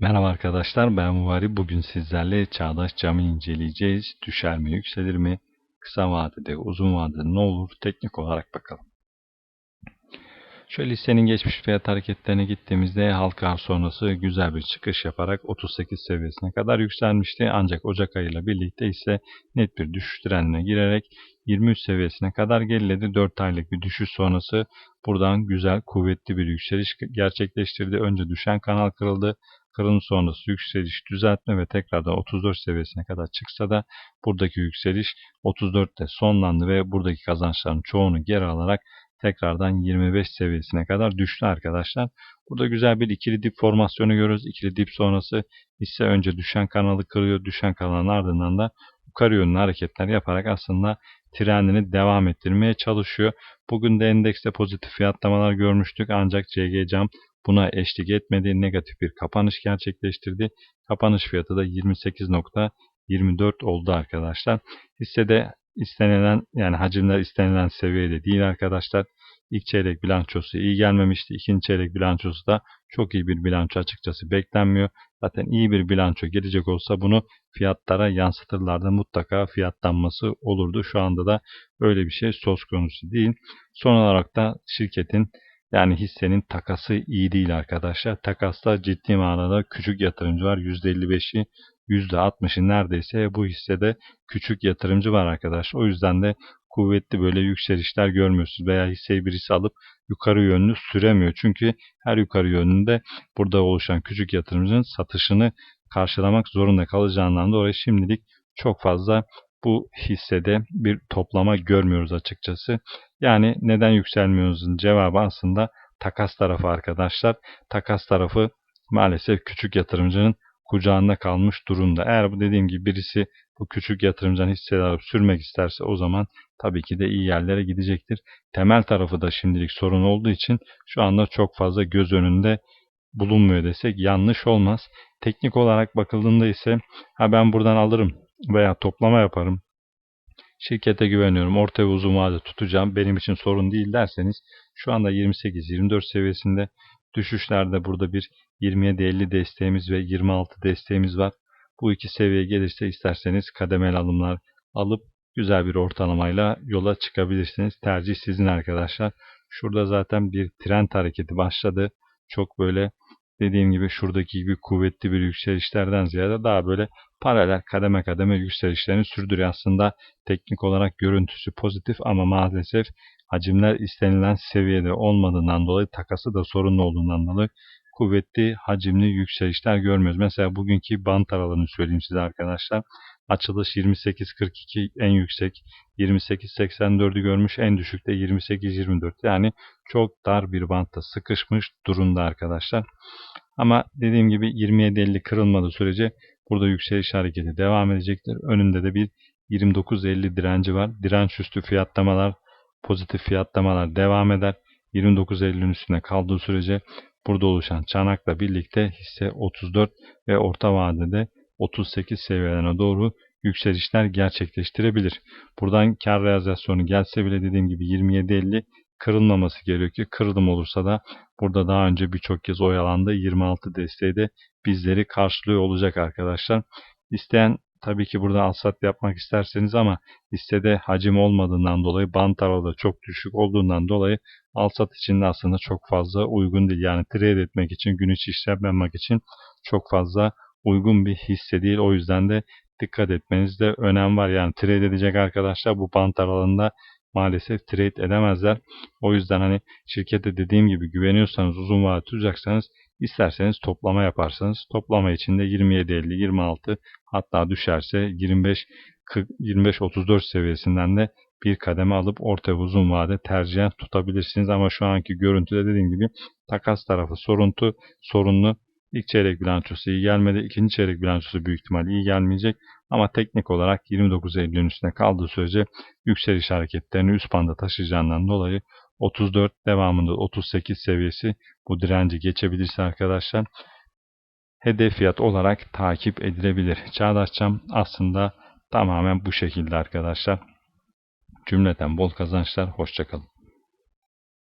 Merhaba arkadaşlar ben Muharri. Bugün sizlerle Çağdaş Cam'ı inceleyeceğiz. Düşer mi yükselir mi? Kısa vadede uzun vadede ne olur? Teknik olarak bakalım. Şöyle listenin geçmiş fiyat hareketlerine gittiğimizde halka sonrası güzel bir çıkış yaparak 38 seviyesine kadar yükselmişti. Ancak Ocak ayıyla birlikte ise net bir düşüş trendine girerek 23 seviyesine kadar geriledi. 4 aylık bir düşüş sonrası buradan güzel kuvvetli bir yükseliş gerçekleştirdi. Önce düşen kanal kırıldı. Kırılım sonrası yükseliş düzeltme ve tekrardan 34 seviyesine kadar çıksa da buradaki yükseliş 34'te sonlandı ve buradaki kazançların çoğunu geri alarak tekrardan 25 seviyesine kadar düştü arkadaşlar. Burada güzel bir ikili dip formasyonu görüyoruz. İkili dip sonrası hisse önce düşen kanalı kırıyor. Düşen kanalın ardından da yukarı yönlü hareketler yaparak aslında trendini devam ettirmeye çalışıyor. Bugün de endekste pozitif fiyatlamalar görmüştük ancak CG Cam buna eşlik etmedi. Negatif bir kapanış gerçekleştirdi. Kapanış fiyatı da 28.24 oldu arkadaşlar. Hissede istenilen yani hacimler istenilen seviyede değil arkadaşlar. İlk çeyrek bilançosu iyi gelmemişti. İkinci çeyrek bilançosu da çok iyi bir bilanço açıkçası beklenmiyor. Zaten iyi bir bilanço gelecek olsa bunu fiyatlara yansıtırlardı. Mutlaka fiyatlanması olurdu. Şu anda da öyle bir şey söz konusu değil. Son olarak da şirketin yani hissenin takası iyi değil arkadaşlar. Takasta ciddi manada küçük yatırımcı var. %55'i %60'ı neredeyse bu hissede küçük yatırımcı var arkadaşlar. O yüzden de kuvvetli böyle yükselişler görmüyorsunuz veya hisseyi birisi alıp yukarı yönlü süremiyor. Çünkü her yukarı yönünde burada oluşan küçük yatırımcının satışını karşılamak zorunda kalacağından dolayı şimdilik çok fazla bu hissede bir toplama görmüyoruz açıkçası. Yani neden yükselmiyoruzun cevabı aslında takas tarafı arkadaşlar. Takas tarafı maalesef küçük yatırımcının kucağında kalmış durumda. Eğer bu dediğim gibi birisi bu küçük yatırımcıdan hisseler alıp sürmek isterse o zaman tabii ki de iyi yerlere gidecektir. Temel tarafı da şimdilik sorun olduğu için şu anda çok fazla göz önünde bulunmuyor desek yanlış olmaz. Teknik olarak bakıldığında ise ha ben buradan alırım veya toplama yaparım. Şirkete güveniyorum. Orta ve uzun vade tutacağım. Benim için sorun değil derseniz şu anda 28-24 seviyesinde düşüşlerde burada bir 27-50 desteğimiz ve 26 desteğimiz var. Bu iki seviye gelirse isterseniz kademeli alımlar alıp güzel bir ortalamayla yola çıkabilirsiniz. Tercih sizin arkadaşlar. Şurada zaten bir trend hareketi başladı. Çok böyle dediğim gibi şuradaki gibi kuvvetli bir yükselişlerden ziyade daha böyle paralel kademe kademe yükselişlerini sürdürüyor. Aslında teknik olarak görüntüsü pozitif ama maalesef hacimler istenilen seviyede olmadığından dolayı takası da sorunlu olduğundan dolayı kuvvetli hacimli yükselişler görmüyoruz. Mesela bugünkü bant aralığını söyleyeyim size arkadaşlar. Açılış 28.42 en yüksek 28.84'ü görmüş en düşükte 28.24 yani çok dar bir bantta sıkışmış durumda arkadaşlar. Ama dediğim gibi 27.50 kırılmadığı sürece burada yükseliş hareketi devam edecektir. Önünde de bir 29.50 direnci var. Direnç üstü fiyatlamalar pozitif fiyatlamalar devam eder. 29.50'nin üstüne kaldığı sürece burada oluşan çanakla birlikte hisse 34 ve orta vadede 38 seviyelerine doğru yükselişler gerçekleştirebilir. Buradan kar realizasyonu gelse bile dediğim gibi 27.50 kırılmaması gerekiyor ki kırılım olursa da burada daha önce birçok kez oyalandı 26 desteği de bizleri karşılıyor olacak arkadaşlar. İsteyen tabii ki burada alsat yapmak isterseniz ama hissede hacim olmadığından dolayı bant aralığı çok düşük olduğundan dolayı alsat için de aslında çok fazla uygun değil. Yani trade etmek için, gün içi işlem yapmak için çok fazla uygun bir hisse değil. O yüzden de dikkat etmenizde önem var. Yani trade edecek arkadaşlar bu bant aralığında maalesef trade edemezler. O yüzden hani şirkete dediğim gibi güveniyorsanız uzun vade tutacaksanız isterseniz toplama yaparsanız toplama içinde 27 50 26 hatta düşerse 25 40, 25 34 seviyesinden de bir kademe alıp orta ve uzun vade tercihen tutabilirsiniz ama şu anki görüntüde dediğim gibi takas tarafı soruntu sorunlu İlk çeyrek bilançosu iyi gelmedi. İkinci çeyrek bilançosu büyük ihtimal iyi gelmeyecek. Ama teknik olarak 29 Eylül'ün üstüne kaldığı sürece yükseliş hareketlerini üst banda taşıyacağından dolayı 34 devamında 38 seviyesi bu direnci geçebilirse arkadaşlar hedef fiyat olarak takip edilebilir. Çağdaşçam aslında tamamen bu şekilde arkadaşlar. Cümleten bol kazançlar. Hoşçakalın.